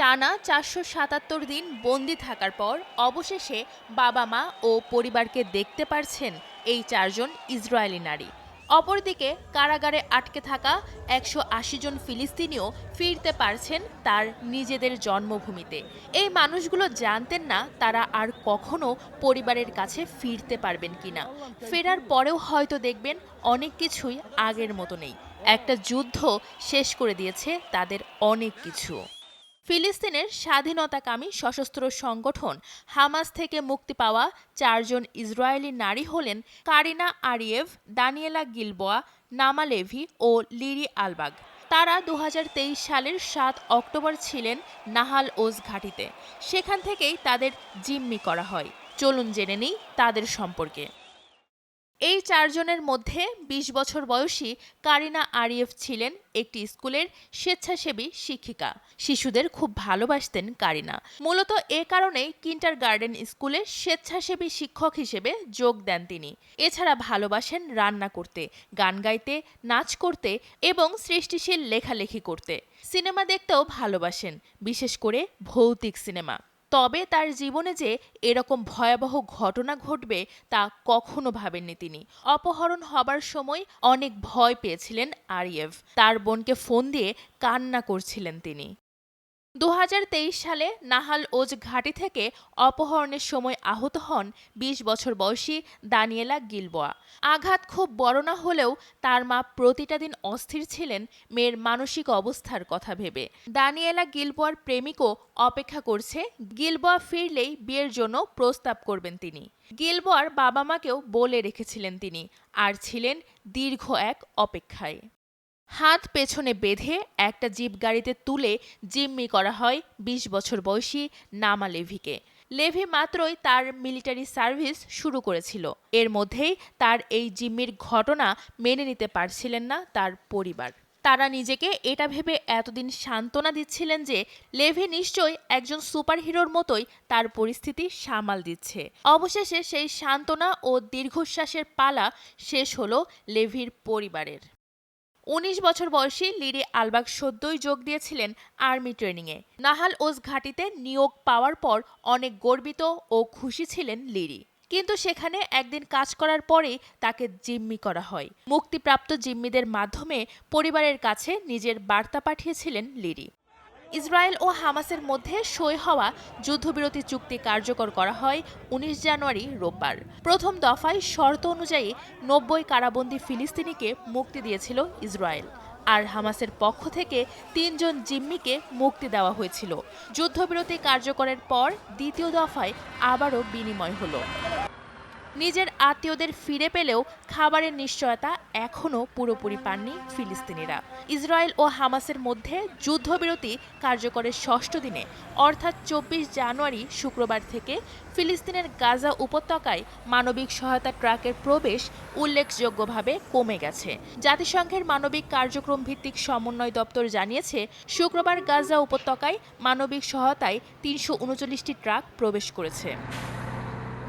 টানা চারশো সাতাত্তর দিন বন্দি থাকার পর অবশেষে বাবা মা ও পরিবারকে দেখতে পারছেন এই চারজন ইসরায়েলি নারী। অপরদিকে কারাগারে আটকে থাকা একশো আশি জন ফিলিস্তিনিও ফিরতে পারছেন তার নিজেদের জন্মভূমিতে। এই মানুষগুলো জানতেন না তারা আর কখনো পরিবারের কাছে ফিরতে পারবেন কিনা। ফেরার পরেও হয়তো দেখবেন অনেক কিছুই আগের মতো নেই। একটা যুদ্ধ শেষ করে দিয়েছে তাদের অনেক কিছু। ফিলিস্তিনের স্বাধীনতাকামী সশস্ত্র সংগঠন হামাস থেকে মুক্তি পাওয়া চারজন ইসরায়েলি নারী হলেন কারিনা আরিয়েভ, দানিয়েলা গিলবোয়া, নামা লেভি ও লিরি আলবাগ। তারা দু হাজার তেইশ সালের সাত অক্টোবর ছিলেন নাহাল ওজ ঘাটিতে। সেখান থেকেই তাদের জিম্মি করা হয়। চলুন জেনে নিই তাদের সম্পর্কে। এই চারজনের মধ্যে ২০ বছর বয়সী কারিনা আরিয়েফ ছিলেন একটি স্কুলের স্বেচ্ছাসেবী শিক্ষিকা। শিশুদের খুব ভালোবাসতেন কারিনা। মূলত এ কারণেই কিন্টার গার্ডেন স্কুলে স্বেচ্ছাসেবী শিক্ষক হিসেবে যোগ দেন তিনি। এছাড়া ভালোবাসেন রান্না করতে, গান গাইতে, নাচ করতে এবং সৃষ্টিশীল লেখালেখি করতে। সিনেমা দেখতেও ভালোবাসেন, বিশেষ করে ভৌতিক সিনেমা। তবে তার জীবনে যে এরকম ভয়াবহ ঘটনা ঘটবে তা কখনো ভাবেননি তিনি। অপহরণ হবার সময় অনেক ভয় পেয়েছিলেন আরিয়েভ। তার বোনকে ফোন দিয়ে কান্না করছিলেন তিনি। দু হাজার তেইশ সালে নাহাল ওজ ঘাটি থেকে অপহরণের সময় আহত হন ২০ বছর বয়সী দানিয়েলা গিলবোয়া। আঘাত খুব বড় না হলেও তার মা প্রতিটা দিন অস্থির ছিলেন মেয়ের মানসিক অবস্থার কথা ভেবে। দানিয়েলা গিলবোয়ার প্রেমিকও অপেক্ষা করছে, গিলবোয়া ফিরলেই বিয়ের জন্য প্রস্তাব করবেন তিনি। গিলবোয়ার বাবা মাকেও বলে রেখেছিলেন তিনি, আর ছিলেন দীর্ঘ এক অপেক্ষায়। হাত পেছনে বেঁধে একটা জিপ গাড়িতে তুলে জিম্মি করা হয় ২০ বছর বয়সী নামা লেভিকে। লেভি মাত্রই তার মিলিটারি সার্ভিস শুরু করেছিল। এর মধ্যেই তার এই জিম্মির ঘটনা মেনে নিতে পারছিলেন না তার পরিবার। তারা নিজেকে এটা ভেবে এতদিন সান্ত্বনা দিচ্ছিলেন যে লেভি নিশ্চয়ই একজন সুপারহিরোর মতোই তার পরিস্থিতি সামাল দিচ্ছে। অবশেষে সেই সান্ত্বনা ও দীর্ঘশ্বাসের পালা শেষ হলো লেভির পরিবারের। উনিশ বছর বয়সী লিরি আলবাগ সদ্যই যোগ দিয়েছিলেন আর্মি ট্রেনিংয়ে। নাহাল ওজ ঘাটিতে নিয়োগ পাওয়ার পর অনেক গর্বিত ও খুশি ছিলেন লিরি। কিন্তু সেখানে একদিন কাজ করার পরে তাকে জিম্মি করা হয়। মুক্তিপ্রাপ্ত জিম্মিদের মাধ্যমে পরিবারের কাছে নিজের বার্তা পাঠিয়েছিলেন লিরি। ইসরায়েল ও হামাসের মধ্যে সই হওয়া যুদ্ধবিরতি চুক্তি কার্যকর করা হয় উনিশ জানুয়ারি রোববার। প্রথম দফায় শর্ত অনুযায়ী নব্বই কারাবন্দী ফিলিস্তিনিকে মুক্তি দিয়েছিল ইসরায়েল। আর হামাসের পক্ষ থেকে তিনজন জিম্মিকে মুক্তি দেওয়া হয়েছিল। যুদ্ধবিরতি কার্যকরের পর দ্বিতীয় দফায় আবারও বিনিময় হলো। নিজের আত্মীয়দের ফিরে পেলেও খাবারের নিশ্চয়তা এখনও পুরোপুরি পাননি ফিলিস্তিনিরা। ইসরায়েল ও হামাসের মধ্যে যুদ্ধবিরতি কার্যকরের ষষ্ঠ দিনে, অর্থাৎ চব্বিশ জানুয়ারি শুক্রবার থেকে ফিলিস্তিনের গাজা উপত্যকায় মানবিক সহায়তা ট্রাকের প্রবেশ উল্লেখযোগ্যভাবে কমে গেছে। জাতিসংঘের মানবিক কার্যক্রম ভিত্তিক সমন্বয় দপ্তর জানিয়েছে, শুক্রবার গাজা উপত্যকায় মানবিক সহায়তায় তিনশো উনচল্লিশটি ট্রাক প্রবেশ করেছে।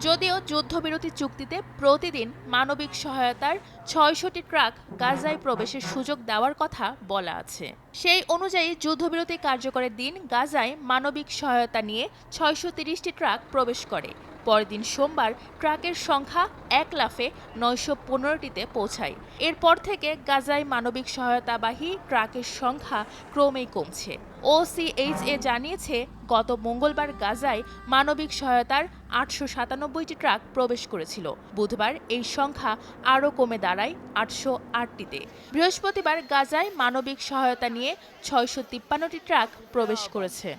যদিও যুদ্ধবিরতি চুক্তিতে প্রতিদিন মানবিক সহায়তার ছয়শটি ট্রাক গাজায় প্রবেশের সুযোগ দেওয়ার কথা বলা আছে। সেই অনুযায়ী যুদ্ধবিরতি কার্যকরের দিন গাজায় মানবিক সহায়তা নিয়ে ছয়শো তিরিশটি ট্রাক প্রবেশ করে। পরদিন সোমবার ট্রাকের সংখ্যা এক লাফে নয়শো পনেরোটিতে পৌঁছায়। এরপর থেকে গাজায় মানবিক সহায়তাবাহী ট্রাকের সংখ্যা ক্রমেই কমছে। ওসিএইচএ জানিয়েছে, গত মঙ্গলবার গাজায় মানবিক সহায়তার আটশো সাতানব্বইটি ট্রাক প্রবেশ করেছিল। বুধবার এই সংখ্যা আরও কমে দাঁড়ায় আটশো আটটিতে। বৃহস্পতিবার গাজায় মানবিক সহায়তা নিয়ে ছয়শো তিপ্পান্নটি ট্রাক প্রবেশ করেছে।